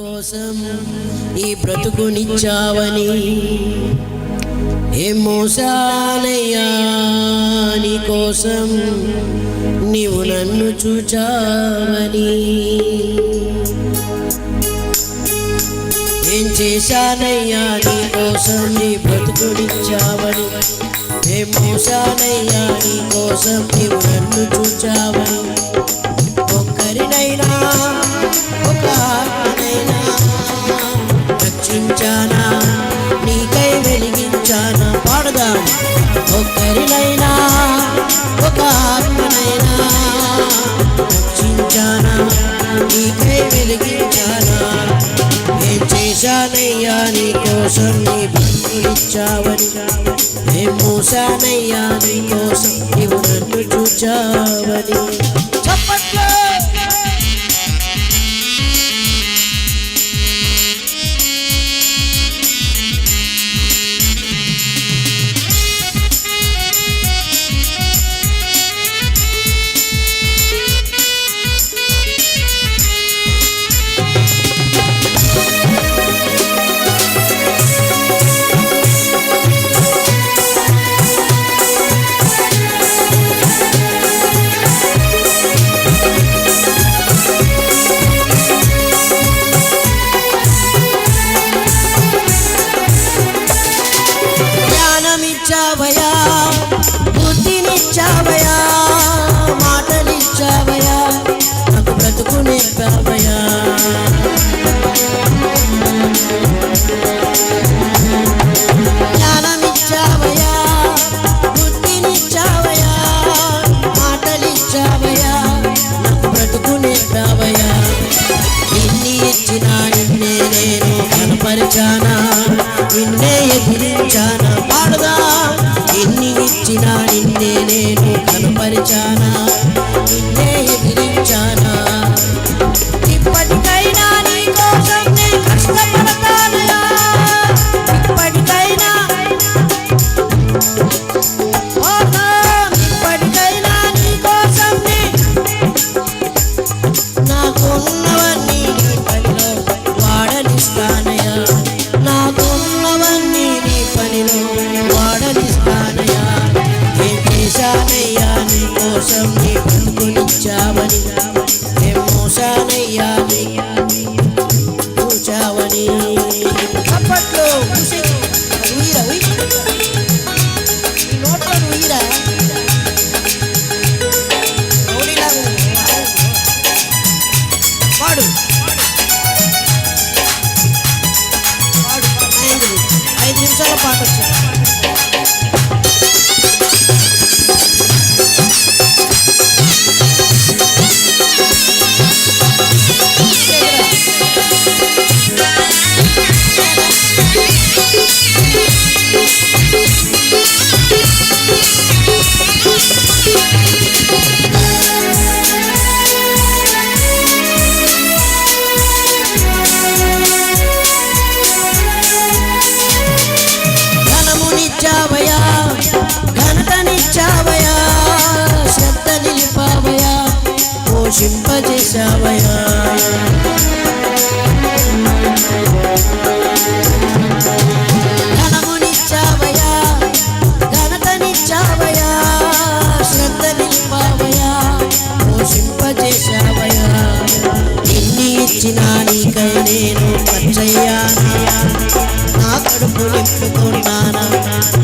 కోసం ఈ బ్రతుకునిచ్చావని. ఏ మోసానయ్యా నీ కోసం నీవు నన్ను చూచావని. ఏం చేశానయ్యా నీ కోసం నీ బ్రతుకునిచ్చావని. ఏ మోసానయ్యా నీ కోసం నీవు నన్ను చూచావని. రక్షించానా నీకై వెలిగించానా ఏం చేశానయ్యా నీ కోసం నీ బ్రతుకునిచ్చావని ఏం మూసానయ్యా నీ కోసం నీవు నన్ను చూచావని జ్ఞానమిచ్చావయా బుద్ధినిచ్చావయా మాటలిచ్చావయా నాకు బ్రతుకు నేర్పావయా నేను నిన్నే ఎదిరించానా? పాడదా. ఎన్ని ఇచ్చినా నిన్నే నేను కనపరిచానా? నిన్నే na na na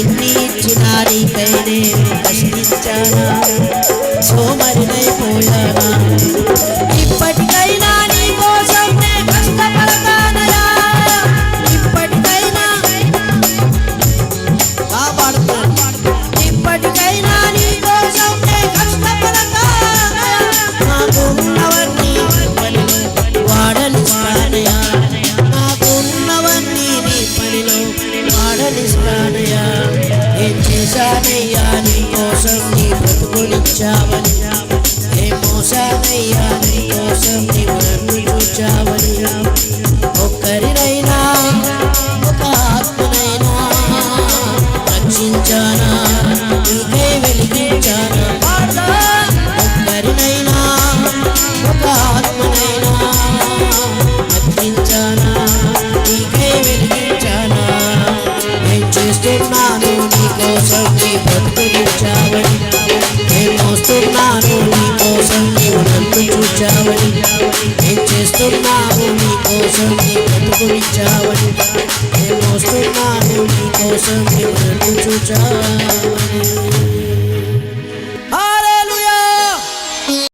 ഇന്നീച്ചിനാരി കൈനെ കഷ്ടിച്ചാനാ സോമരനെ പോലാനാ ഇപ്പട്ട చేశానయ్యా నీకోసం నీ బ్రతుకునిచ్చావని. ఏ మోసానయ్యా నీకోసం నీ ఏం చేస్తున్నావు నీకోసం నీ బ్రతుకునిచ్చావని నేను వస్తున్నాను నీకోసం నీ